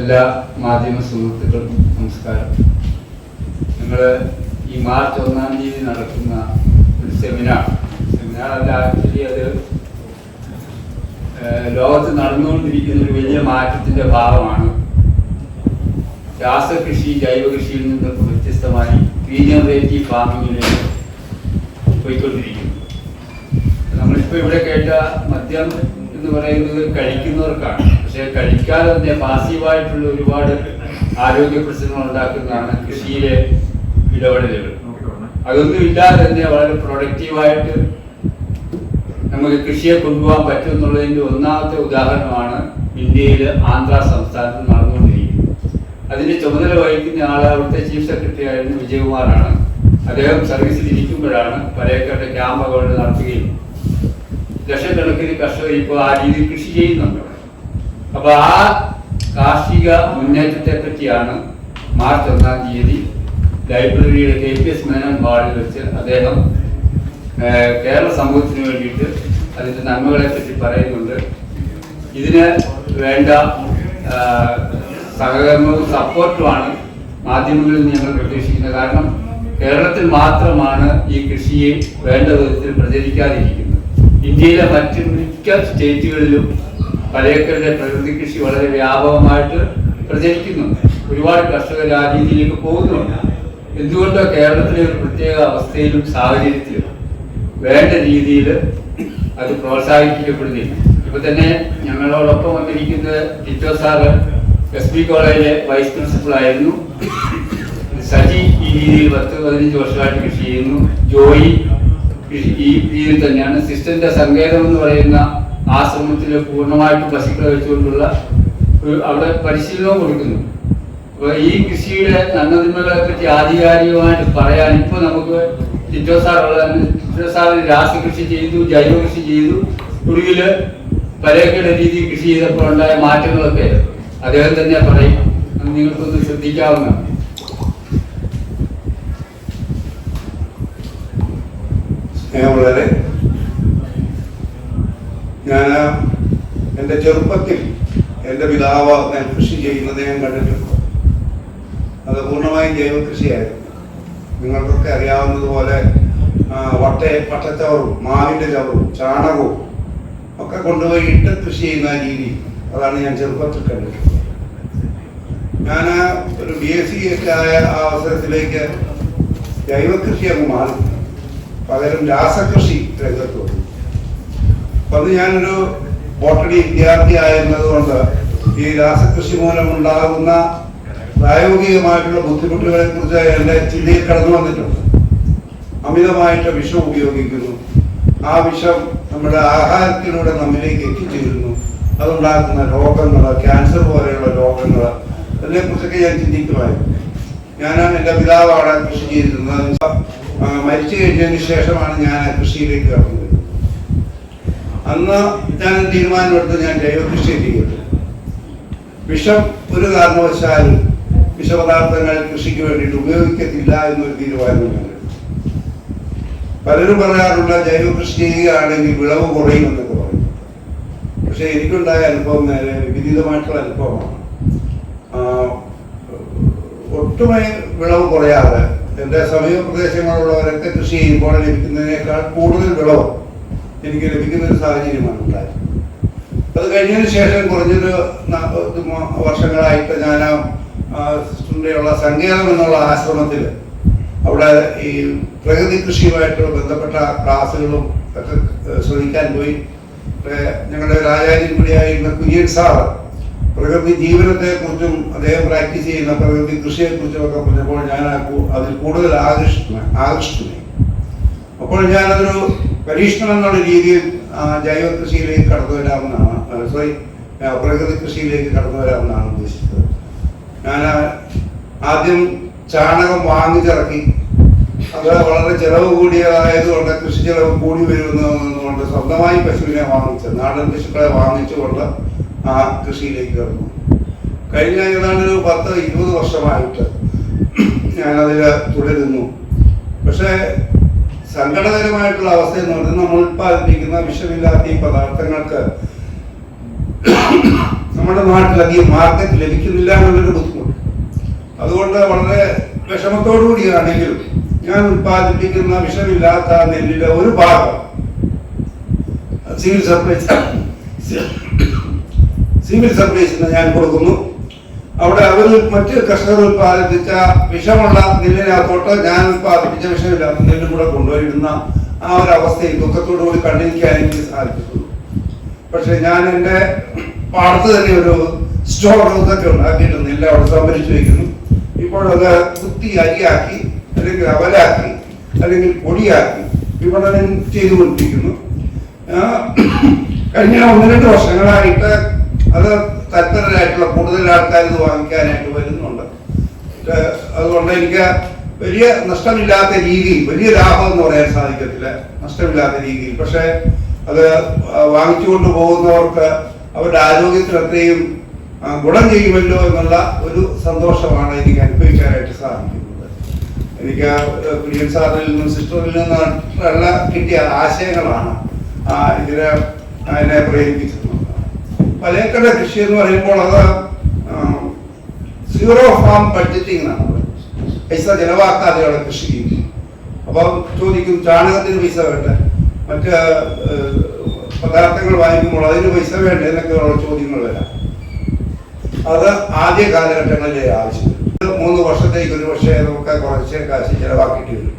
എല്ലാ മാധ്യമ സുഹൃത്തുക്കൾക്കും നമസ്കാരം. നിങ്ങൾ ഈ മാർച്ച് ഒന്നാം തീയതി നടക്കുന്ന ഒരു സെമിനാർ സെമിനാർ അല്ല ആക്ച്വലി അത് ലോകത്ത് നടന്നുകൊണ്ടിരിക്കുന്ന ഒരു വലിയ മാറ്റത്തിന്റെ ഭാഗമാണ്. രാസകൃഷി ജൈവ കൃഷിയിൽ നിന്നൊക്കെ വ്യത്യസ്തമായി റീജനറേറ്റീവ് ഫാമിങ്ങിലേക്ക് പോയിക്കൊണ്ടിരിക്കുന്നു. നമ്മളിപ്പോൾ ഇവിടെ കേട്ട മദ്യം എന്ന് പറയുന്നത് കഴിക്കുന്നവർക്കാണ്. പക്ഷെ കഴിക്കാതെ തന്നെ പാസീവായിട്ടുള്ള ഒരുപാട് ആരോഗ്യ പ്രശ്നങ്ങൾ ഉണ്ടാക്കുന്നതാണ് കൃഷിയിലെ ഇടപെടലുകൾ. അതൊന്നും ഇല്ലാതെ തന്നെ വളരെ പ്രൊഡക്റ്റീവായിട്ട് നമുക്ക് കൃഷിയെ കൊണ്ടുപോകാൻ പറ്റും എന്നുള്ളതിന്റെ ഒന്നാമത്തെ ഉദാഹരണമാണ് ഇന്ത്യയിൽ ആന്ധ്ര സംസ്ഥാനത്ത് നടന്നുകൊണ്ടിരിക്കുന്നത്. അതിന്റെ ചുമതല വഹിക്കുന്ന ആൾ അവിടുത്തെ ചീഫ് സെക്രട്ടറി ആയിരുന്ന വിജയകുമാറാണ്. അദ്ദേഹം സർവീസിൽ ഇരിക്കുമ്പോഴാണ് പരേക്കരുടെ ക്യാമ്പ് അവിടെ നടത്തുകയും ലക്ഷക്കണക്കിന് കർഷകർ ഇപ്പോൾ ആ രീതിയിൽ കൃഷി ചെയ്യുന്നുണ്ട്. അപ്പൊ ആ കാർഷിക മുന്നേറ്റത്തെ പറ്റിയാണ് മാർച്ച് ഒന്നാം തീയതി ലൈബ്രറിയുടെ കെ പി എസ് മേനോൻ ഹാളിൽ വെച്ച് അദ്ദേഹം കേരള സമൂഹത്തിന് വേണ്ടിയിട്ട് അതിന്റെ നന്മകളെ പറ്റി പറയുന്നുണ്ട്. ഇതിന് വേണ്ട സഹകരണവും സപ്പോർട്ടുമാണ് മാധ്യമങ്ങളിൽ ഞങ്ങൾ പ്രതീക്ഷിക്കുന്നത്. കാരണം കേരളത്തിൽ മാത്രമാണ് ഈ കൃഷിയെ വേണ്ട വിധത്തിൽ പ്രചരിക്കാതിരിക്കുന്നത്. ഇന്ത്യയിലെ മറ്റ് മിക്ക സ്റ്റേറ്റുകളിലും പലചരക്കരുടെ പ്രകൃതി കൃഷി വളരെ വ്യാപകമായിട്ട് പ്രചരിക്കുന്നുണ്ട്. ഒരുപാട് കർഷകർ ആ രീതിയിലേക്ക് പോകുന്നുണ്ട്. എന്തുകൊണ്ടോ കേരളത്തിലെ ഒരു പ്രത്യേക അവസ്ഥയിലും സാഹചര്യത്തിലും വേണ്ട രീതിയിൽ അത് പ്രോത്സാഹിപ്പിക്കപ്പെടുന്നില്ല. ഇപ്പൊ തന്നെ ഞങ്ങളോടൊപ്പം വന്നിരിക്കുന്നത് ടിറ്റോ സാറ് എസ് പി കോളേജിലെ വൈസ് പ്രിൻസിപ്പൾ ആയിരുന്നു. സജി ഈ രീതിയിൽ പത്ത് പതിനഞ്ച് വർഷമായിട്ട് കൃഷി ചെയ്യുന്നു. ജോയി ഈ രീതിയിൽ തന്നെയാണ്. സിസ്റ്ററിന്റെ സങ്കേതം എന്ന് പറയുന്ന ആശ്രമത്തിൽ പൂർണമായിട്ട് പശുക്കളെ വെച്ചുകൊണ്ടുള്ള ഒരു അവിടെ പരിശീലനവും കൊടുക്കുന്നു. അപ്പോൾ ഈ കൃഷിയുടെ നന്മതിന്മകളെ പറ്റി ആധികാരികമായിട്ട് പറയാൻ ഇപ്പൊ നമുക്ക് ടിറ്റോ സാറുള്ള ടിറ്റോ സാറിന് രാസകൃഷി ചെയ്തു ജൈവ കൃഷി ചെയ്തു. ഒടുവിൽ പരേക്കയുടെ രീതി കൃഷി ചെയ്തപ്പോൾ ഉണ്ടായ മാറ്റങ്ങളൊക്കെ അദ്ദേഹം തന്നെ പറയും. നിങ്ങൾക്കൊന്ന് ശ്രദ്ധിക്കാവുന്നതാണ് സ്നേഹമുള്ളവരെ ഞാൻ എന്റെ ചെറുപ്പത്തിൽ എന്റെ പിതാവ് നെൽകൃഷി ചെയ്യുന്നത് ഞാൻ കണ്ടിട്ടുണ്ട്. അത് പൂർണമായും ജൈവകൃഷിയായിരുന്നു നിങ്ങൾക്കൊക്കെ അറിയാവുന്നതുപോലെ വട്ട പട്ടച്ചവറും മാവിന്റെ ചവറും ചാണകവും ഒക്കെ കൊണ്ടുപോയി ഇട്ട് കൃഷി ചെയ്യുന്ന രീതി അതാണ് ഞാൻ ചെറുപ്പത്തിൽ കണ്ടിട്ടുള്ളത്. ഞാൻ ഒരു ബി എസ് സി ഒക്കെ ആയ ആ അവസരത്തിലേക്ക് ജൈവ കൃഷി അങ്ങ് മാറി. പകരം രാസകൃഷി രംഗത്ത് വന്നു. അന്ന് ഞാനൊരു ബോട്ടണി വിദ്യാർത്ഥി ആയിരുന്നതുകൊണ്ട് ഈ രാസകൃഷി മൂലം ഉണ്ടാകുന്ന പ്രായോഗികമായിട്ടുള്ള ബുദ്ധിമുട്ടുകളെ കുറിച്ച് എന്റെ ചിന്തയിൽ കടന്നു വന്നിട്ടുണ്ട്. അമിതമായിട്ട് വിഷം ഉപയോഗിക്കുന്നു. ആ വിഷം നമ്മുടെ ആഹാരത്തിലൂടെ നമ്മിലേക്ക് എത്തിച്ചേരുന്നു. അതുണ്ടാക്കുന്ന രോഗങ്ങൾ ക്യാൻസർ പോലെയുള്ള രോഗങ്ങൾ അതിനെക്കുറിച്ചൊക്കെ ഞാൻ ചിന്തിക്കുമായിരുന്നു. ഞാൻ എന്റെ പിതാവാണ് കൃഷി ചെയ്തിരുന്നത്. മരിച്ചു കഴിഞ്ഞതിന് ശേഷമാണ് ഞാൻ കൃഷിയിലേക്ക് കടന്നത്. അന്ന് ഞാൻ തീരുമാനമെടുത്ത് ഞാൻ ജൈവകൃഷി കൃഷി ചെയ്തിട്ടുണ്ട് വിഷം ഒരു കാരണവശാൽ വിഷപദാർത്ഥങ്ങൾ കൃഷിക്ക് വേണ്ടിയിട്ട് ഉപയോഗിക്കത്തില്ല എന്നൊരു തീരുമാനം ഞാൻ. പലരും പറയാറുള്ള ജൈവ കൃഷി ചെയ്യുകയാണെങ്കിൽ വിളവ് കുറയും എന്നൊക്കെ പറയും പക്ഷെ എനിക്കുണ്ടായ അനുഭവം നേരെ വിപരീതമായിട്ടുള്ള അനുഭവമാണ്. ഒട്ടുമേ വിളവ് കുറയാതെ എന്റെ സമീപ പ്രദേശങ്ങളുള്ളവരൊക്കെ കൃഷി ചെയ്യുമ്പോൾ ലഭിക്കുന്നതിനേക്കാൾ കൂടുതൽ വിളവ് എനിക്ക് ലഭിക്കുന്ന ഒരു സാഹചര്യമാണ് ഉണ്ടായത്. അത് കഴിഞ്ഞതിന് ശേഷം കുറഞ്ഞൊരു വർഷങ്ങളായിട്ട് ഞാൻ സിസ്റ്ററിന്റെയുള്ള സങ്കേതം എന്നുള്ള ആശ്രമത്തിൽ അവിടെ ഈ പ്രകൃതി കൃഷിയുമായിട്ട് ബന്ധപ്പെട്ട ക്ലാസ്സുകളും ഒക്കെ ശ്രമിക്കാൻ പോയി. ഞങ്ങളുടെ ഒരു ആചാര്യൻ കൂടിയായിരുന്ന കുര്യൻ സാറ് പ്രകൃതി ജീവനത്തെ കുറിച്ചും അദ്ദേഹം പ്രാക്ടീസ് ചെയ്യുന്ന പ്രകൃതി കൃഷിയെ കുറിച്ചും ഒക്കെ പറഞ്ഞപ്പോൾ ഞാൻ അതിൽ കൂടുതൽ ആകർഷിക്കുന്ന ആകർഷിക്കുന്നു അപ്പോൾ ഞാനതൊരു പരീക്ഷണം എന്നുള്ള രീതിയിൽ ജൈവ കൃഷിയിലേക്ക് കടന്നു വരാമെന്നാണ് സോറി പ്രകൃതി കൃഷിയിലേക്ക് കടന്നു വരാമെന്നാണ് ഉദ്ദേശിച്ചത്. ഞാൻ ആദ്യം ചാണകം വാങ്ങിച്ചിറക്കി. അത് വളരെ ചെലവ് കൂടിയതായതുകൊണ്ട് കൃഷി ചെലവ് കൂടി വരുന്നതുകൊണ്ട് സ്വന്തമായി പശുവിനെ വാങ്ങിച്ച് നാടൻ പശുക്കളെ വാങ്ങിച്ചുകൊണ്ട് ആ കൃഷിയിലേക്ക് കടന്നു. കഴിഞ്ഞ ഏതാണ്ട് ഒരു പത്ത് ഇരുപത് വർഷമായിട്ട് ഞാനതിൽ തുടരുന്നു. പക്ഷേ സങ്കടകരമായിട്ടുള്ള അവസ്ഥ എന്ന് പറയുന്നത് നമ്മൾ ഉത്പാദിപ്പിക്കുന്ന വിഷമില്ലാത്ത ഈ പദാർത്ഥങ്ങൾക്ക് നമ്മുടെ നാട്ടിലധികം മാർക്കറ്റ് ലഭിക്കുന്നില്ല എന്നുള്ളൊരു ബുദ്ധിമുട്ട്. അതുകൊണ്ട് വളരെ വിഷമത്തോടു കൂടിയാണെങ്കിലും ഞാൻ ഉത്പാദിപ്പിക്കുന്ന വിഷമില്ലാത്ത നെല്ലിലെ ഒരു ഭാഗം സിവിൽ സപ്ലൈസ് സിവിൽ സപ്ലൈസിന് ഞാൻ കൊടുക്കുന്നു. അവിടെ അവർ മറ്റ് കർഷകർ ഉത്പാദിപ്പിച്ച വിഷമുള്ള നെല്ലിനകത്തോട്ട് ഞാൻ ഉത്പാദിപ്പിച്ച വിഷമില്ലാത്ത നെല്ലും കൂടെ കൊണ്ടുവരുന്ന ആ ഒരു അവസ്ഥയിൽ ദുഃഖത്തോടു കൂടി കണ്ടിരിക്കാൻ എനിക്ക് സാധിച്ചിട്ടുള്ളൂ. പക്ഷെ ഞാൻ എന്റെ പാടത്ത് തന്നെ ഒരു സ്റ്റോർ ഹൗസൊക്കെ ഉണ്ടാക്കിയിട്ട് നെല്ല് അവിടെ സംഭരിച്ചു വയ്ക്കുന്നു ഇപ്പോഴത് കുത്തി അരിയാക്കി അല്ലെങ്കിൽ അവലാക്കി അല്ലെങ്കിൽ പൊടിയാക്കി വിപണനം ചെയ്തുകൊണ്ടിരിക്കുന്നു. കഴിഞ്ഞ ഒന്ന് രണ്ട് വർഷങ്ങളായിട്ട് അത് തൽപരരായിട്ടുള്ള കൂടുതൽ ആൾക്കാർ ഇത് വാങ്ങിക്കാനായിട്ട് വരുന്നുണ്ട്. അതുകൊണ്ട് എനിക്ക് വലിയ നഷ്ടമില്ലാത്ത രീതിയിൽ വലിയ ലാഭം എന്ന് പറയാൻ സാധിക്കത്തില്ല. നഷ്ടമില്ലാത്ത രീതിയിൽ. പക്ഷേ അത് വാങ്ങിച്ചുകൊണ്ട് പോകുന്നവർക്ക് അവരുടെ ആരോഗ്യത്തിൽ അത്രയും ഗുണം ചെയ്യുമല്ലോ എന്നുള്ള ഒരു സന്തോഷമാണ് എനിക്ക് അനുഭവിക്കാനായിട്ട് സാധിക്കുന്നത്. എനിക്ക് കുര്യൻ സാറിൽ നിന്നും സിസ്റ്ററിൽ നിന്നുള്ള കിട്ടിയ ആശയങ്ങളാണ് ഇതിനെ അതിനെ പ്രേരിപ്പിച്ചത് പലേക്കട കൃഷി എന്ന് പറയുമ്പോൾ അത് സീറോ ഫാം ബഡ്ജറ്റിംഗ് ആണ് പൈസ ചെലവാക്കാതെയുള്ള കൃഷി രീതി അപ്പം ചോദിക്കും ചാണകത്തിന് പൈസ വേണ്ടേ. മറ്റ് പദാർത്ഥങ്ങൾ വാങ്ങിക്കുമ്പോൾ അതിന് പൈസ വേണ്ടേ എന്നൊക്കെയുള്ള ചോദ്യങ്ങൾ വരാം. അത് ആദ്യ കാലഘട്ടങ്ങളിലെ ആവശ്യം മൂന്ന് വർഷത്തേക്ക് ഒരു പക്ഷേ നമുക്ക് കുറച്ച് കാശ് ചിലവാക്കേണ്ടി വരും.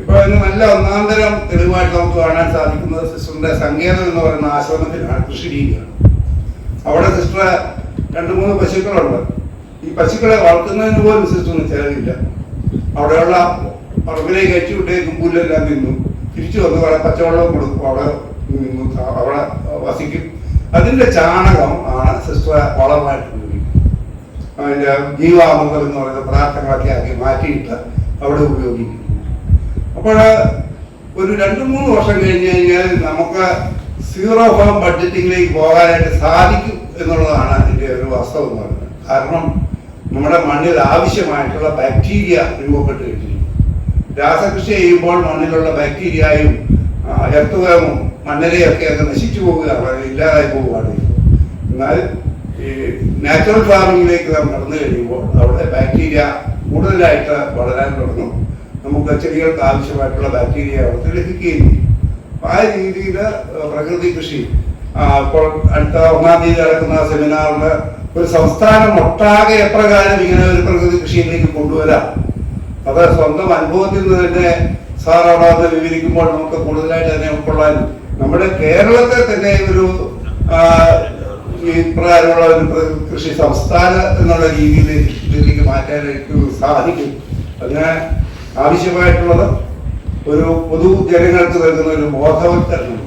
ഇപ്പോൾ ഇന്ന് നല്ല ഒന്നാന്തരം തെളിവായിട്ട് നമുക്ക് കാണാൻ സാധിക്കുന്നത് സിസ്റ്ററിന്റെ സങ്കേതം എന്ന് പറയുന്ന ആശ്രമത്തിലാണ് കൃഷി രീതിയാണ് അവിടെ സിസ്റ്റർ രണ്ട് മൂന്ന് പശുക്കളുണ്ട്. ഈ പശുക്കളെ വളർത്തുന്നതിന് പോലും സിസ്റ്ററിന് ചെലവില്ല അവിടെയുള്ള പറമ്പിലേക്ക് കയറ്റി പുല്ലെല്ലാം നിന്നു തിരിച്ചു വന്ന് അവിടെ പച്ചവെള്ളം കൊടുക്കും. അവിടെ അവിടെ വസിക്കും. അതിന്റെ ചാണകം ആണ് സിസ്റ്റർ വളമായിട്ട് ഉപയോഗിക്കുന്നത്. അതിന്റെ ജീവാമൃതം എന്ന് പറയുന്ന പദാർത്ഥങ്ങളൊക്കെ ആക്കി മാറ്റിയിട്ട് അവിടെ ഉപയോഗിക്കുന്നു. അപ്പോൾ ഒരു രണ്ട് മൂന്ന് വർഷം കഴിഞ്ഞ് കഴിഞ്ഞാൽ നമുക്ക് സീറോ ഫാം ബഡ്ജറ്റിങ്ങിലേക്ക് പോകാനായിട്ട് സാധിക്കും എന്നുള്ളതാണ് അതിന്റെ ഒരു വാസ്തവം എന്ന് പറയുന്നത്. കാരണം നമ്മുടെ മണ്ണിൽ ആവശ്യമായിട്ടുള്ള ബാക്ടീരിയ രൂപപ്പെട്ട് കഴിഞ്ഞിരിക്കും രാസകൃഷി ചെയ്യുമ്പോൾ മണ്ണിലുള്ള ബാക്ടീരിയയും എർത്തുകയും മണ്ണരയൊക്കെ ഒക്കെ നശിച്ചു പോവുകയാണ് ഇല്ലാതായി പോവുകയാണ്. എന്നാൽ ഈ നാച്ചുറൽ ഫാമിങ്ങിലേക്ക് നാം നടന്നു കഴിയുമ്പോൾ അവിടെ ബാക്ടീരിയ കൂടുതലായിട്ട് വളരാൻ തുടങ്ങും. നമുക്ക് ചെടികൾക്ക് ആവശ്യമായിട്ടുള്ള ബാക്ടീരിയ അവിടുത്തെ ലഭിക്കുകയും ചെയ്യും. ആ രീതിയിൽ പ്രകൃതി കൃഷി. അടുത്ത ഒന്നാം തീയതി നടക്കുന്ന സെമിനാറിൽ ഒരു സംസ്ഥാനം ഒട്ടാകെ എപ്രകാരം ഇങ്ങനെ ഒരു പ്രകൃതി കൃഷിയിലേക്ക് കൊണ്ടുവരാം. അത് സ്വന്തം അനുഭവത്തിൽ നിന്ന് തന്നെ സാർ അവിടെ അത് വിവരിക്കുമ്പോൾ നമുക്ക് കൂടുതലായിട്ട് അതിനെ ഉൾക്കൊള്ളാനും നമ്മുടെ കേരളത്തെ തന്നെ ഒരു ഇപ്രകാരമുള്ള ഒരു കൃഷി സംസ്ഥാനം എന്നുള്ള രീതിയിൽ ഇതിലേക്ക് മാറ്റാനായിട്ട് സാധിക്കും. അതിന് ആവശ്യമായിട്ടുള്ളത് ഒരു പൊതു ജനങ്ങൾക്ക് നൽകുന്ന ഒരു ബോധവൽക്കരണമാണ്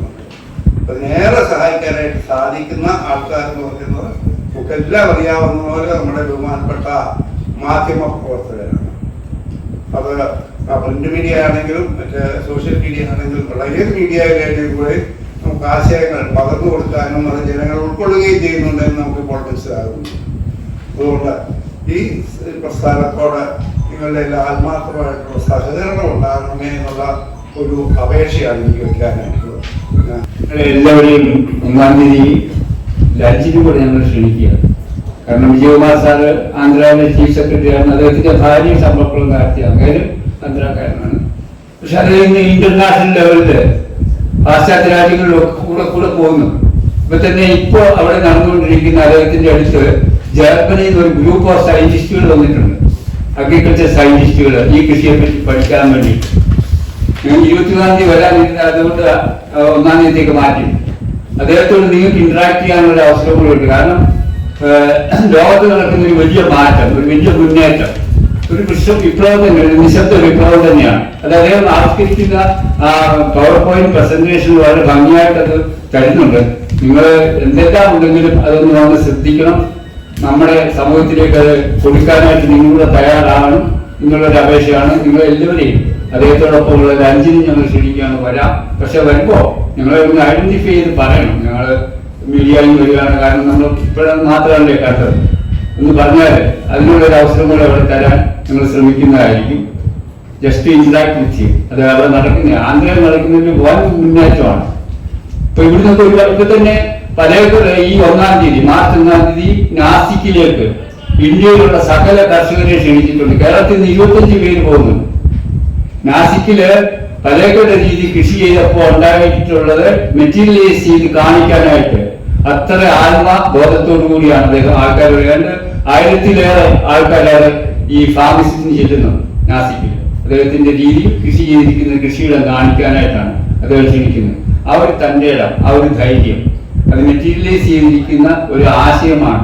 അതിനേറെ സഹായിക്കാനായിട്ട് സാധിക്കുന്ന ആൾക്കാർ എന്ന് പറയുന്നത് നമുക്കെല്ലാം അറിയാവുന്ന പോലെ നമ്മുടെ ബഹുമാനപ്പെട്ട മാധ്യമ പ്രവർത്തകരാണ്. അത് പ്രിന്റ് മീഡിയ ആണെങ്കിലും മറ്റേ സോഷ്യൽ മീഡിയ ആണെങ്കിലും ഉള്ള ഏത് മീഡിയയിലായാലും കൂടെ നമുക്ക് ആശയങ്ങൾ പകർന്നു കൊടുക്കാനും അത് ജനങ്ങൾ ഉൾക്കൊള്ളുകയും ചെയ്യുന്നുണ്ടെന്ന് നമുക്ക് ഇപ്പോൾ മനസ്സിലാകുന്നു അതുകൊണ്ട് ഈ പ്രസ്ഥാനത്തോട് നിങ്ങളുടെ എല്ലാ ആത്മാർത്ഥമായിട്ടുള്ള സഹകരണം ഉണ്ടാകണമേ എന്നുള്ള ഒരു അപേക്ഷയാണ് എനിക്ക് വെക്കാനായിട്ടുള്ളത് എല്ലാവരെയും ഒന്നാം തീയതി ലഞ്ചിന് കൂടെ ഞങ്ങൾ ക്ഷണിക്കുക കാരണം വിജയകുമാർ സാർ ആന്ധ്രയിലെ ചീഫ് സെക്രട്ടറിയാണ്. അദ്ദേഹത്തിന്റെ ഭാര്യ ശമ്പളക്കുളം നടത്തിയ അദ്ദേഹം ആന്ധ്രാക്കാരനാണ്. പക്ഷെ അദ്ദേഹം ഇന്റർനാഷണൽ ലെവലിൽ പാശ്ചാത്യ രാജ്യങ്ങളിലൊക്കെ കൂടെ കൂടെ പോകുന്നു. ഇപ്പൊ തന്നെ ഇപ്പോ അവിടെ നടന്നുകൊണ്ടിരിക്കുന്ന അദ്ദേഹത്തിന്റെ അടുത്ത് ജർമ്മനിയിൽ ഒരു ഗ്രൂപ്പ് ഓഫ് സയന്റിസ്റ്റുകൾ വന്നിട്ടുണ്ട്. അഗ്രികൾച്ചർ സയന്റിസ്റ്റുകൾ ഈ കൃഷിയെ പറ്റി പഠിക്കാൻ വേണ്ടി. ഇരുപത്തിനാലാം ഇരുപത്തിനാം തീയതി വരാനിരുന്ന അതുകൊണ്ട് ഒന്നാം തീയതിക്ക് മാറ്റി. അദ്ദേഹത്തോട് നിങ്ങൾക്ക് ഇന്ററാക്ട് ചെയ്യാനുള്ള അവസരം കൂടി ഉണ്ട്. കാരണം ലോകത്ത് നടക്കുന്ന ഒരു വലിയ മാറ്റം ഒരു വലിയ മുന്നേറ്റം. ഒരു കൃഷി വിപ്ലവം തന്നെ ഒരു നിശബ്ദ വിപ്ലവം തന്നെയാണ്. അത് അദ്ദേഹം ആവിഷ്കരിക്കുന്ന പവർ പോയിന്റ് പ്രസന്റേഷൻ വളരെ ഭംഗിയായിട്ട് അത് തരുന്നുണ്ട്. നിങ്ങൾ എന്തെല്ലാം ഉണ്ടെങ്കിലും അതൊന്ന് നമ്മൾ ശ്രദ്ധിക്കണം. നമ്മുടെ സമൂഹത്തിലേക്ക് അത് കൊടുക്കാനായിട്ട് നിങ്ങളുടെ തയ്യാറാണ് നിങ്ങളുടെ ഒരു അപേക്ഷയാണ് നിങ്ങൾ എല്ലാവരെയും അദ്ദേഹത്തോടൊപ്പം ഉള്ള ലഞ്ചിന് ഞങ്ങൾ ക്ഷണിക്കുകയാണ് വരാം. പക്ഷെ വരുമ്പോ ഞങ്ങളെ ഒന്ന് ഐഡന്റിഫൈ ചെയ്ത് പറയണം. ഞങ്ങൾ മീഡിയയിൽ വരികയാണ്. കാരണം നമ്മൾ ഇപ്പോഴും മാത്രമല്ലേ കണ്ടത്. എന്ന് പറഞ്ഞാൽ അതിനുള്ള ഒരു അവസരം കൂടെ അവിടെ തരാൻ ഞങ്ങൾ ശ്രമിക്കുന്നതായിരിക്കും. ജസ്റ്റ് ഇൻട്രാക്ട് വിത്ത് അത് അവിടെ നടക്കുന്ന ആന്ധ്രയിൽ നടക്കുന്നതിന് വൻ മുന്നേറ്റമാണ്. ഇപ്പൊ ഇവിടുന്ന് ഒരു തന്നെ പലേക്കർ ഈ ഒന്നാം തീയതി മാർച്ച് ഒന്നാം തീയതി നാസിക്കിലേക്ക് ഇന്ത്യയിലുള്ള സകല കർഷകരെ ക്ഷണിച്ചിട്ടുണ്ട്. കേരളത്തിൽ നിന്ന് ഇരുപത്തഞ്ച് പേര് പോകുന്നുണ്ട്. നാസിക്കിൽ പലേക്കയുടെ രീതി കൃഷി ചെയ്തപ്പോൾ ഉണ്ടായിട്ടുള്ളത് മെറ്റീരിയലൈസ് ചെയ്ത് കാണിക്കാനായിട്ട് അത്ര ആത്മ ബോധത്തോടു കൂടിയാണ് അദ്ദേഹം ആൾക്കാർ കണ്ട് ആയിരത്തിലേറെ ആൾക്കാരാണ് ഈ ഫാമിസിന് ചെല്ലുന്നത് നാസിക്കിൽ അദ്ദേഹത്തിന്റെ രീതി കൃഷി ചെയ്തിരിക്കുന്ന കൃഷിയിടം കാണിക്കാനായിട്ടാണ് അദ്ദേഹം ക്ഷണിക്കുന്നത്. ആ ഒരു തന്റെ ഇടം ആ ഒരു ധൈര്യം. അത് മെറ്റീരിയലൈസ് ചെയ്തിരിക്കുന്ന ഒരു ആശയമാണ്.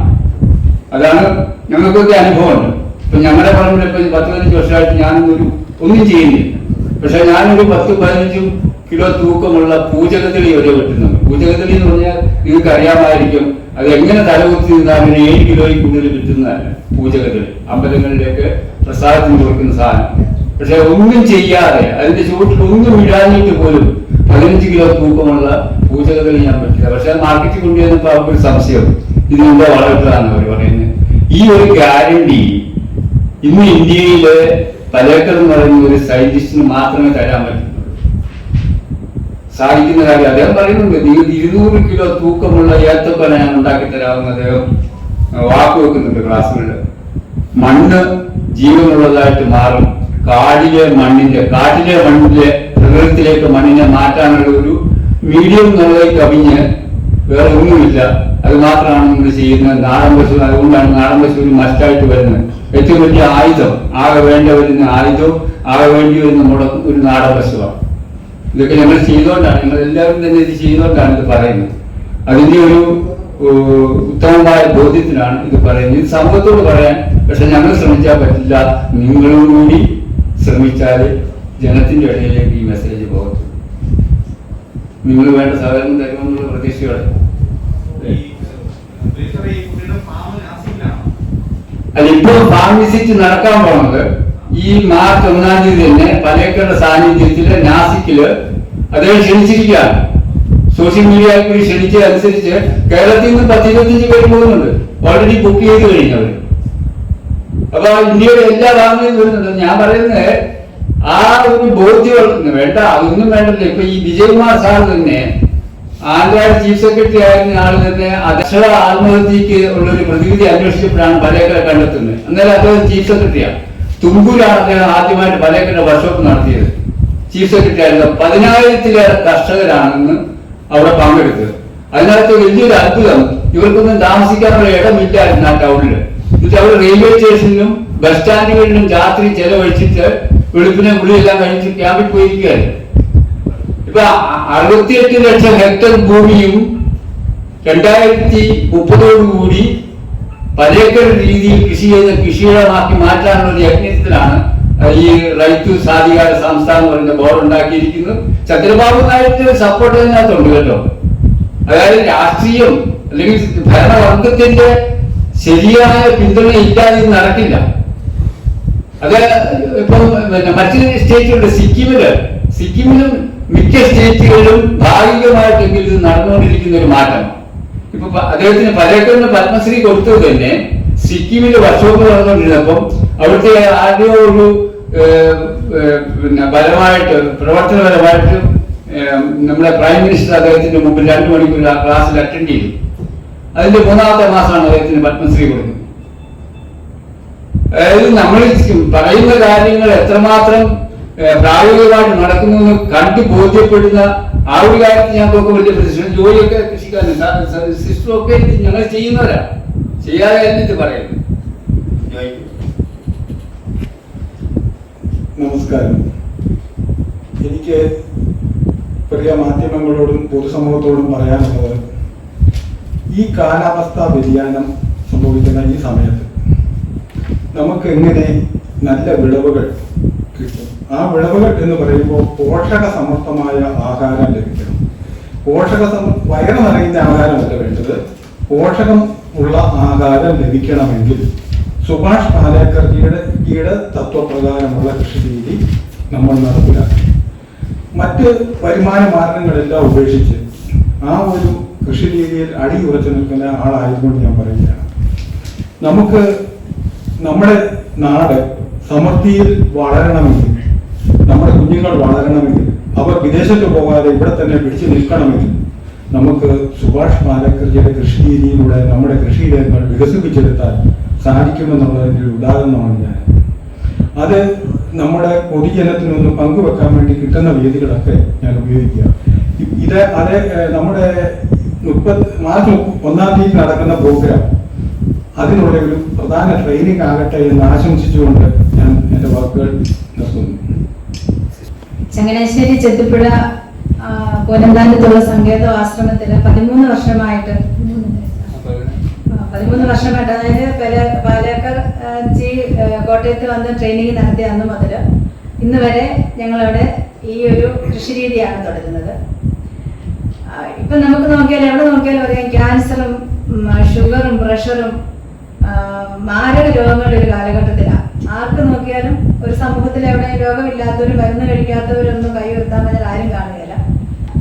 അതാണ് ഞങ്ങൾക്കൊക്കെ അനുഭവമുണ്ട്. ഇപ്പൊ ഞങ്ങളുടെ പറമ്പിൽ ഇപ്പൊ പത്ത് പതിനഞ്ച് വർഷമായിട്ട് ഒരു ഒന്നും ചെയ്യുന്നില്ല. പക്ഷെ ഞാനൊരു പത്ത് പതിനഞ്ചും കിലോ തൂക്കമുള്ള പൂജകത്തിളി വരെ കിട്ടുന്നുണ്ട് പൂജകത്തിളി എന്ന് പറഞ്ഞാൽ നിങ്ങൾക്ക് അറിയാമായിരിക്കും അത് എങ്ങനെ തലകുത്തി നിന്നാൽ അങ്ങനെ ഏഴ് കിലോയിൽ കൂടുതൽ കിട്ടുന്നതല്ല പൂജകത്തിളി അമ്പലങ്ങളിലേക്ക് പ്രസാദത്തിന് കൊടുക്കുന്ന സാധനം. പക്ഷെ ഒന്നും ചെയ്യാതെ അതിന്റെ ചുവട്ടിൽ ഒന്നും ഇടാഞ്ഞിട്ട് പോലും പതിനഞ്ച് കിലോ തൂക്കമുള്ള പൂജകത്തിളി ഞാൻ പറ്റില്ല. പക്ഷെ മാർക്കറ്റിൽ കൊണ്ടുവന്നപ്പോ അവർക്ക് ഒരു സംശയം ഇതിനെന്താ വളർത്തുകയാണ് അവർ പറയുന്നത്. ഈ ഒരു ഗ്യാരണ്ടി ഇന്ന് ഇന്ത്യയിലെ തലേക്കർ എന്ന് പറയുന്ന ഒരു സയന്റിസ്റ്റിന് മാത്രമേ തരാൻ പറ്റുള്ളൂ സാധിക്കുന്ന കാര്യം അദ്ദേഹം പറയുന്നുണ്ട് നിങ്ങൾക്ക് ഇരുന്നൂറ് കിലോ തൂക്കമുള്ള ഏത്തപ്പന ഞാൻ ഉണ്ടാക്കി തരാമെന്ന് അദ്ദേഹം വാക്ക് വെക്കുന്നുണ്ട് ക്ലാസ്സുകളിൽ. മണ്ണ് ജീവനുള്ളതായിട്ട് മാറും. കാടിലെ മണ്ണിന്റെ കാട്ടിലെ മണ്ണിന്റെ പ്രകൃതത്തിലേക്ക് മണ്ണിനെ മാറ്റാനുള്ള ഒരു മീഡിയം എന്നുള്ളത് കവിഞ്ഞ് വേറെ ഒന്നുമില്ല. അത് മാത്രമാണ് നമ്മൾ ചെയ്യുന്നത്. നാടൻ പശു അതുകൊണ്ടാണ് നാടൻ പശു ഒരു മസ്റ്റായിട്ട് വരുന്നത്. ഏറ്റവും വലിയ ആയുധം ആകെ വേണ്ട വരുന്ന ആയുധം ആകെ വേണ്ടി വരുന്ന നമ്മുടെ ഒരു നാടൻ പശുവാണ് ഇതൊക്കെ ഞങ്ങൾ ചെയ്തുകൊണ്ടാണ്. നിങ്ങൾ എല്ലാവരും തന്നെ ഇത് ചെയ്തുകൊണ്ടാണ് ഇത് പറയുന്നത്. അതിന്റെ ഒരു ഉത്തമമായ ബോധ്യത്തിനാണ് ഇത് പറയുന്നത്. സമൂഹത്തോട് പറയാൻ പക്ഷെ ഞങ്ങൾ ശ്രമിച്ചാൽ പറ്റില്ല. നിങ്ങളും കൂടി ശ്രമിച്ചാൽ ജനത്തിന്റെ ഇടയിലേക്ക് ഈ മെസ്സേജ് പോകത്തുള്ളൂ നിങ്ങൾ വേണ്ട സഹകരണം തരുമെന്നുള്ള പ്രതീക്ഷയോടെ. അല്ല ഇപ്പോൾ ഫാം വിസിറ്റ് നടക്കാൻ പോണത് ഈ മാർച്ച് ഒന്നാം തീയതി തന്നെ പലേക്കറുടെ സാന്നിധ്യത്തിൽ നാസിക്കിൽ അദ്ദേഹം ക്ഷണിച്ചിരിക്കുകയാണ്. സോഷ്യൽ മീഡിയ കൂടി ക്ഷണിച്ച അനുസരിച്ച് കേരളത്തിൽ നിന്ന് പത്ത് ഇരുപത്തിയഞ്ച് പേര് പോകുന്നുണ്ട്. ഓൾറെഡി ബുക്ക് ചെയ്ത് കഴിഞ്ഞവര് അപ്പൊ ഇന്ത്യയുടെ എല്ലാ ഭാഗങ്ങളിലും വരുന്നുണ്ട്. ഞാൻ പറയുന്നത് ആ ഒരു ബോധ്യം വേണ്ട അതൊന്നും വേണ്ടല്ലോ. ഇപ്പൊ ഈ വിജയകുമാർ സാർ തന്നെ ആന്ധ്രയുടെ ചീഫ് സെക്രട്ടറി ആയിരുന്ന ആൾ തന്നെ അക്ഷര ആത്മഹത്യക്ക് ഉള്ള ഒരു പ്രതിവിധി അന്വേഷിച്ചപ്പോഴാണ് പലേക്കര കണ്ടെത്തുന്നത്. അന്നേരം അദ്ദേഹം ചീഫ് സെക്രട്ടറിയാണ് തുമ്പൂരാണ് അദ്ദേഹം ആദ്യമായിട്ട് പലേക്കര വർക്ക്ഷോപ്പ് നടത്തിയത്. ചീഫ് സെക്രട്ടറി ആയിരുന്നു പതിനായിരത്തിലേറെ കർഷകരാണെന്ന് അവിടെ പങ്കെടുത്തത്. അതിനകത്ത് വലിയൊരു അത്ഭുതം ഇവർക്കൊന്നും താമസിക്കാനുള്ള ഇടമില്ലായിരുന്നു ആ ടൗണിൽ എന്നിട്ട് അവർ റെയിൽവേ സ്റ്റേഷനിലും ബസ് സ്റ്റാൻഡുകളിലും രാത്രി ചെലവഴിച്ചിട്ട് വെളുപ്പിനെ കുളിയെല്ലാം കഴിച്ച് ക്യാമ്പിൽ പോയിരിക്കുകയാണ്. ഇപ്പൊ അറുപത്തിയെട്ട് ലക്ഷം ഹെക്ടർ ഭൂമിയും രണ്ടായിരത്തി മുപ്പതോടുകൂടി പലേക്കർ രീതിയിൽ കൃഷി ചെയ്ത കൃഷിയിടമാക്കി മാറ്റാനുള്ള യജ്ഞത്തിലാണ് ഈ റൈത്തു സാധികാര സംസ്ഥാനം എന്ന് പറയുന്ന ബോർഡ് ഉണ്ടാക്കിയിരിക്കുന്നത്. ചന്ദ്രബാബു നായിഡുടെ സപ്പോർട്ട് അതിനകത്തുണ്ട് കേട്ടോ. അതായത് രാഷ്ട്രീയം അല്ലെങ്കിൽ ഭരണവർഗത്തിന്റെ ശരിയായ പിന്തുണ ഇല്ലാതെ നടക്കില്ല. അത് ഇപ്പം മറ്റ് സ്റ്റേറ്റുകളുടെ സിക്കിമിൽ. സിക്കിമിലും മിക്ക സ്റ്റേറ്റുകളിലും ഭാഗികമായിട്ടെങ്കിലും ഇത് നടന്നുകൊണ്ടിരിക്കുന്ന ഒരു മാറ്റം. ഇപ്പൊ അദ്ദേഹത്തിന് പലേക്കറിന് പത്മശ്രീ കൊടുത്തത് തന്നെ സിക്കിമിൽ വർഷോപ്പ് നടന്നുകൊണ്ടിരുന്നപ്പം അവിടുത്തെ ആദ്യ ഒരു പിന്നെ ബലമായിട്ട് പ്രവർത്തനപരമായിട്ട് നമ്മുടെ പ്രൈം മിനിസ്റ്റർ അദ്ദേഹത്തിന്റെ മുമ്പിൽ രണ്ടു മണിക്കൂർ ക്ലാസ്സിൽ അറ്റൻഡ് ചെയ്തു. അതിന്റെ മൂന്നാമത്തെ മാസമാണ് അദ്ദേഹത്തിന് പത്മശ്രീ കൊടുക്കുന്നത്. അതായത് നമ്മൾ പറയുന്ന കാര്യങ്ങൾ എത്രമാത്രം പ്രായോഗികമായിട്ട് നടക്കുന്നു എന്ന് കണ്ടു ബോധ്യപ്പെടുന്ന ആ ഒരു കാര്യത്തിൽ ഞാൻ നോക്കും വലിയ പ്രശ്നം ജോലിയൊക്കെ കൃഷിക്കാരൻ സിസ്റ്റമൊക്കെ ഞങ്ങൾ ചെയ്യുന്നവരാ. ചെയ്യാതെ എന്നിട്ട് പറയുന്നത് നമസ്കാരം. എനിക്ക് പ്രിയ മാധ്യമങ്ങളോടും പൊതുസമൂഹത്തോടും പറയാനുള്ളത് ഈ കാലാവസ്ഥാ വ്യതിയാനം സംഭവിക്കുന്ന ഈ സമയത്ത് നമുക്ക് എങ്ങനെ നല്ല വിളവുകൾ കിട്ടും? ആ വിളവുകൾ എന്ന് പറയുമ്പോൾ പോഷക സമർത്ഥമായ ആഹാരം ലഭിക്കണം. പോഷക സമ വയറ് നിറയുന്ന ആഹാരമല്ല വേണ്ടത്. പോഷകം ഉള്ള ആഹാരം ലഭിക്കണമെങ്കിൽ സുഭാഷ് പാലേക്കർജിയുടെ ഈയുടെ തത്വപ്രകാരമുള്ള കൃഷി രീതി നമ്മൾ നടപ്പിലാക്കി മറ്റ് വരുമാന മാർഗങ്ങളെല്ലാം ഉപേക്ഷിച്ച് ആ ഒരു കൃഷി രീതിയിൽ അടിയുറച്ചു നിൽക്കുന്ന ആളായതുകൊണ്ട് ഞാൻ പറയുകയാണ്. നമുക്ക് നമ്മുടെ നാട് സമൃദ്ധിയിൽ വളരണമെങ്കിൽ നമ്മുടെ കുഞ്ഞുങ്ങൾ വളരണമെങ്കിൽ അവർ വിദേശത്ത് പോകാതെ ഇവിടെ തന്നെ പിടിച്ചു നിൽക്കണമെങ്കിൽ നമുക്ക് സുഭാഷ് പാലക്കർജിയുടെ കൃഷി രീതിയിലൂടെ നമ്മുടെ കൃഷിയിടങ്ങൾ വികസിപ്പിച്ചെടുത്താൽ സാധിക്കുമെന്നുള്ളതിന്റെ ഉദാഹരണമാണ് ഞാൻ. അത് നമ്മുടെ പൊതുജനത്തിനൊന്ന് പങ്കുവെക്കാൻ വേണ്ടി കിട്ടുന്ന വേദികളൊക്കെ ഞാൻ ഉപയോഗിക്കുക. ഇത് അത് നമ്മുടെ മുപ്പത് മാർച്ച് ഒന്നാം തീയതി നടക്കുന്ന പ്രോഗ്രാം അതിനുള്ള ഒരു പ്രധാന ട്രെയിനിങ് ആകട്ടെ എന്ന് ആശംസിച്ചുകൊണ്ട് ഞാൻ എന്റെ വാക്കുകൾ നിർത്തുന്നു. ചങ്ങനാശ്ശേരി ചെത്തിപ്പുഴ കോരന്താനത്തുള്ള സങ്കേത ആശ്രമത്തിൽ പതിമൂന്ന് വർഷമായിട്ട് പതിമൂന്ന് വർഷമായിട്ട് അതായത് പല പാലക്കാട് ജി കോട്ടയത്ത് വന്ന് ട്രെയിനിങ് നടത്തിയ അന്ന് മുതൽ ഇന്ന് വരെ ഞങ്ങളവിടെ ഈ ഒരു കൃഷി രീതിയാണ് തുടരുന്നത്. ഇപ്പം നമുക്ക് നോക്കിയാൽ എവിടെ നോക്കിയാലും അറിയാം ക്യാൻസറും ഷുഗറും പ്രഷറും മാരക രോഗങ്ങളുടെ ഒരു കാലഘട്ടത്തിലാണ്. ആർക്ക് നോക്കിയാലും ഒരു സമൂഹത്തിൽ എവിടെ രോഗമില്ലാത്തവരും മരുന്ന് കഴിക്കാത്തവരൊന്നും കൈ ഉയർത്താൻ പറ്റാൻ ആരും കാണുകയില്ല.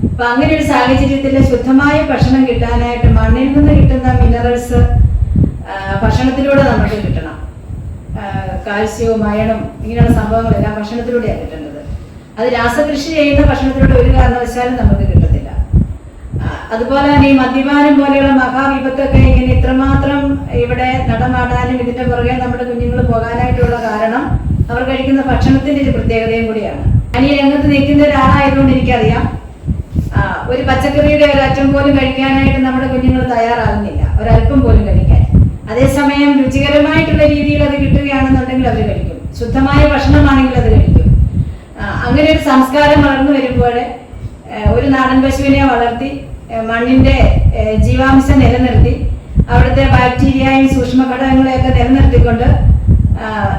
അപ്പൊ അങ്ങനെ ഒരു സാഹചര്യത്തിൽ ശുദ്ധമായ ഭക്ഷണം കിട്ടാനായിട്ട് മണ്ണിൽ നിന്ന് കിട്ടുന്ന മിനറൽസ് ഭക്ഷണത്തിലൂടെ നമുക്ക് കിട്ടണം. കാൽസ്യവും അയണും ഇങ്ങനെയുള്ള സംഭവങ്ങളെല്ലാം ഭക്ഷണത്തിലൂടെയാണ് കിട്ടുന്നത് അത് രാസകൃഷി ചെയ്യുന്ന ഭക്ഷണത്തിലൂടെ ഒരു കാരണവശാലും നമുക്ക് ആ, അതുപോലെ തന്നെ ഈ മദ്യപാനം പോലെയുള്ള മഹാവിപത്തൊക്കെ ഇങ്ങനെ ഇത്രമാത്രം ഇവിടെ നടമാടാനും ഇതിന്റെ പുറകെ നമ്മുടെ കുഞ്ഞുങ്ങൾ പോകാനായിട്ടുള്ള കാരണം അവർ കഴിക്കുന്ന ഭക്ഷണത്തിന്റെ ഒരു പ്രത്യേകതയും കൂടിയാണ്. ഞാൻ ഈ രംഗത്ത് നിൽക്കുന്ന ഒരാളായതുകൊണ്ട് എനിക്കറിയാം. ഒരു പച്ചക്കറിയുടെ ഒരു അറ്റം പോലും കഴിക്കാനായിട്ട് നമ്മുടെ കുഞ്ഞുങ്ങൾ തയ്യാറാകുന്നില്ല. ഒരല്പം പോലും കഴിക്കാൻ. അതേസമയം രുചികരമായിട്ടുള്ള രീതിയിൽ അത് കിട്ടുകയാണെന്നുണ്ടെങ്കിൽ അവർ കഴിക്കും. ശുദ്ധമായ ഭക്ഷണമാണെങ്കിൽ അത് കഴിക്കും. അങ്ങനെ ഒരു സംസ്കാരം വളർന്നു വരുമ്പോൾ ഒരു നാടൻ പശുവിനെ വളർത്തി മണ്ണിന്റെ ജീവാംശം നിലനിർത്തി അവിടുത്തെ ബാക്ടീരിയയും സൂക്ഷ്മ ഘടകങ്ങളെയൊക്കെ നിലനിർത്തിക്കൊണ്ട്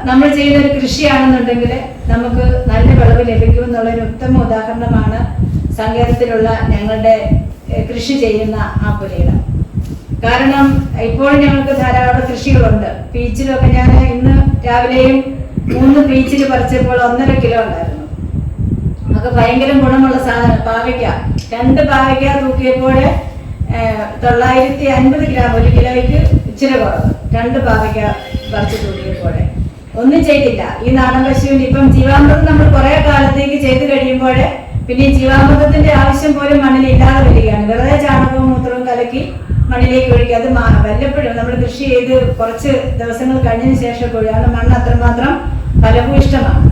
നമ്മൾ ചെയ്യുന്ന ഒരു കൃഷിയാണെന്നുണ്ടെങ്കിൽ നമുക്ക് നല്ല വിളവ് ലഭിക്കും എന്നുള്ള ഒരു ഉത്തമ ഉദാഹരണമാണ് സങ്കേതത്തിലുള്ള ഞങ്ങളുടെ കൃഷി ചെയ്യുന്ന ആ പുരയിടം. കാരണം ഇപ്പോൾ ഞങ്ങൾക്ക് ധാരാളം കൃഷികളുണ്ട്. പീച്ചിലൊക്കെ ഞാൻ ഇന്ന് രാവിലെയും മൂന്ന് പീച്ചിൽ പറിച്ചപ്പോൾ ഒന്നര കിലോ ഉണ്ടായിരുന്നു. നമുക്ക് ഭയങ്കര ഗുണമുള്ള സാധനം പാവയ്ക്ക. രണ്ട് പാവയ്ക്ക തൂക്കിയപ്പോൾ തൊള്ളായിരത്തി അൻപത് ഗ്രാം ഒരു കിലോയ്ക്ക് ഇച്ചിരി കുറവ്. രണ്ട് പാവയ്ക്ക പറിച്ച് തൂക്കിയപ്പോൾ ഒന്നും ചെയ്തില്ല. ഈ നാടൻ പശുവിന് ഇപ്പം ജീവാമൃതം നമ്മൾ കുറെ കാലത്തേക്ക് ചെയ്തു കഴിയുമ്പോൾ പിന്നെ ജീവാമൃതത്തിന്റെ ആവശ്യം പോലും മണ്ണിൽ ഇല്ലാതെ വരികയാണ്. വെറുതെ ചാണകവും മൂത്രവും കലക്കി മണ്ണിലേക്ക് ഒഴിക്കുക. അത് വല്ലപ്പോഴും നമ്മൾ കൃഷി ചെയ്ത് കുറച്ച് ദിവസങ്ങൾ കഴിഞ്ഞതിന് ശേഷം ഒഴിയാണ് മണ്ണ് അത്രമാത്രം ഫലഭൂയിഷ്ടമാണ്.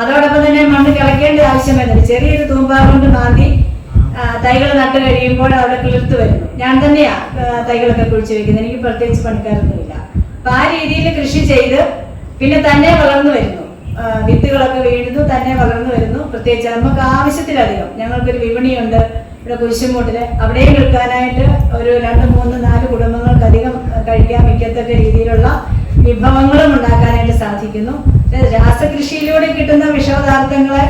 അതോടൊപ്പം തന്നെ മണ്ണ് കിളക്കേണ്ട ആവശ്യം വരുന്നില്ല. ചെറിയൊരു തൂമ്പാ കൊണ്ട് മാന്തി തൈകൾ നട്ട് കഴിയുമ്പോൾ അവിടെ കിളിർത്ത് വരുന്നു. ഞാൻ തന്നെയാ തൈകളൊക്കെ കുഴിച്ചു വെക്കുന്നത്. എനിക്ക് പ്രത്യേകിച്ച് പണിക്കാരൊന്നുമില്ല. അപ്പൊ ആ രീതിയിൽ കൃഷി ചെയ്ത് പിന്നെ തന്നെ വളർന്നു വരുന്നു. വിത്തുകളൊക്കെ വീഴുന്നു തന്നെ വളർന്നു വരുന്നു. പ്രത്യേകിച്ച് നമുക്ക് ആവശ്യത്തിലധികം. ഞങ്ങൾക്കൊരു വിപണിയുണ്ട് ഇവിടെ കുരിശുമൂട്ടിൽ. അവിടെയും വിൽക്കാനായിട്ട് ഒരു രണ്ട് മൂന്ന് നാല് കുടുംബങ്ങൾക്ക് അധികം കഴിക്കാൻ മിക്കത്തക്ക രീതിയിലുള്ള വിഭവങ്ങളും ഉണ്ടാക്കാനായിട്ട് സാധിക്കുന്നു. രാസകൃഷിയിലൂടെ കിട്ടുന്ന വിഷപദാർത്ഥങ്ങളെ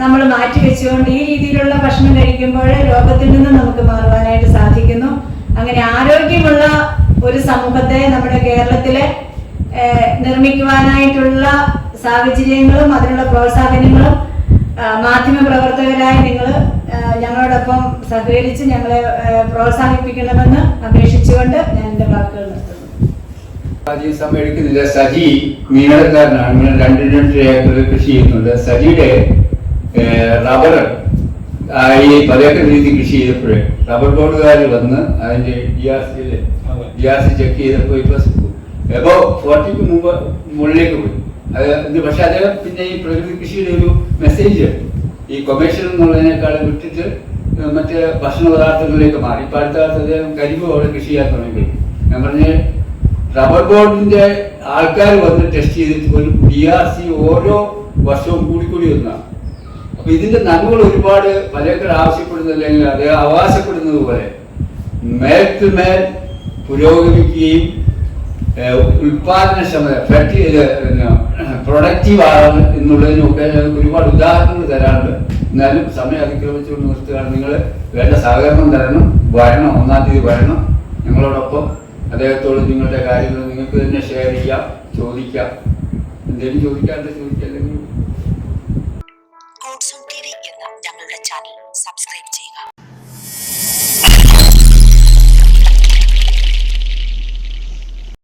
നമ്മൾ മാറ്റി വെച്ചുകൊണ്ട് ഈ രീതിയിലുള്ള ഭക്ഷണം കഴിക്കുമ്പോൾ രോഗത്തിൽ നിന്ന് നമുക്ക് മാറുവാനായിട്ട് സാധിക്കുന്നു. അങ്ങനെ ആരോഗ്യമുള്ള ഒരു സമൂഹത്തെ നമ്മുടെ കേരളത്തിലെ നിർമ്മിക്കുവാനായിട്ടുള്ള സാഹചര്യങ്ങളും അതിനുള്ള പ്രോത്സാഹനങ്ങളും മാധ്യമ പ്രവർത്തകരായ നിങ്ങൾ ഞങ്ങളോടൊപ്പം സഹകരിച്ച് ഞങ്ങളെ പ്രോത്സാഹിപ്പിക്കണമെന്ന് അപേക്ഷിച്ചുകൊണ്ട് ഞാൻ എന്റെ വാക്കുകൾ നിർത്തുന്നു. സജി സമയം എടുക്കുന്നില്ല സജി മീനടക്കാരനാണ് ഇങ്ങനെ രണ്ട് രണ്ട് ഏക്കർ കൃഷി ചെയ്യുന്നുണ്ട്. സജിയുടെ റബ്ബർ ഈ പലയൊക്കെ രീതി കൃഷി ചെയ്തപ്പോഴേ റബ്ബർ ബോർഡുകാർ വന്ന് അതിന്റെ DRC R C D R C check ചെയ്തപ്പോൾ ഇപ്പൊ എബോ ഫോർട്ടിക്ക് മുമ്പ് മുകളിലേക്ക് പോയി. അത് പക്ഷെ അദ്ദേഹം പിന്നെ ഈ പ്രകൃതി കൃഷിയുടെ ഒരു മെസ്സേജ് ഈ കൊമേഴ്ഷ്യൽ എന്നുള്ളതിനേക്കാളും വിട്ടിട്ട് മറ്റ് ഭക്ഷണ പദാർത്ഥങ്ങളിലേക്ക് മാറി. ഇപ്പൊ അടുത്ത കാലത്ത് അദ്ദേഹം കരിമ്പ് അവിടെ കൃഷി ചെയ്യാൻ തുടങ്ങി. ഞാൻ പറഞ്ഞ റബ്ബർ ബോർഡിന്റെ ആൾക്കാർ വന്ന് ടെസ്റ്റ് ചെയ്തിട്ട് ഒരു ഡി ആർ സി ഓരോ വർഷവും കൂടിക്കൂടി വന്നതാണ് അപ്പൊ ഇതിന്റെ നന്മകൾ ഒരുപാട് പലക്കർ ആവശ്യപ്പെടുന്ന അല്ലെങ്കിൽ അത് അവകാശപ്പെടുന്നത് പോലെ. മേൽക്ക് മേൽ പുരോഗമിക്കുകയും ഉൽപാദനക്ഷമത ഫെർട്ടി പ്രൊഡക്റ്റീവ് ആണ് എന്നുള്ളതിനൊക്കെ ഒരുപാട് ഉദാഹരണങ്ങൾ തരാറുണ്ട്. എന്നാലും സമയം അതിക്രമിച്ചുകൊണ്ട് നിർത്തുകയാണ്. നിങ്ങൾ വേണ്ട സഹകരണം തരണം. വരണം. ഒന്നാം തീയതി വരണം. ഞങ്ങളോടൊപ്പം അദ്ദേഹത്തോട് നിങ്ങളുടെ കാര്യങ്ങൾ നിങ്ങൾക്ക് തന്നെ ഷെയർ ചെയ്യാം ചോദിക്കാം. എന്തെങ്കിലും ചോദിക്കാറുണ്ട് ചോദിക്കാം. അല്ലെങ്കിൽ subscribe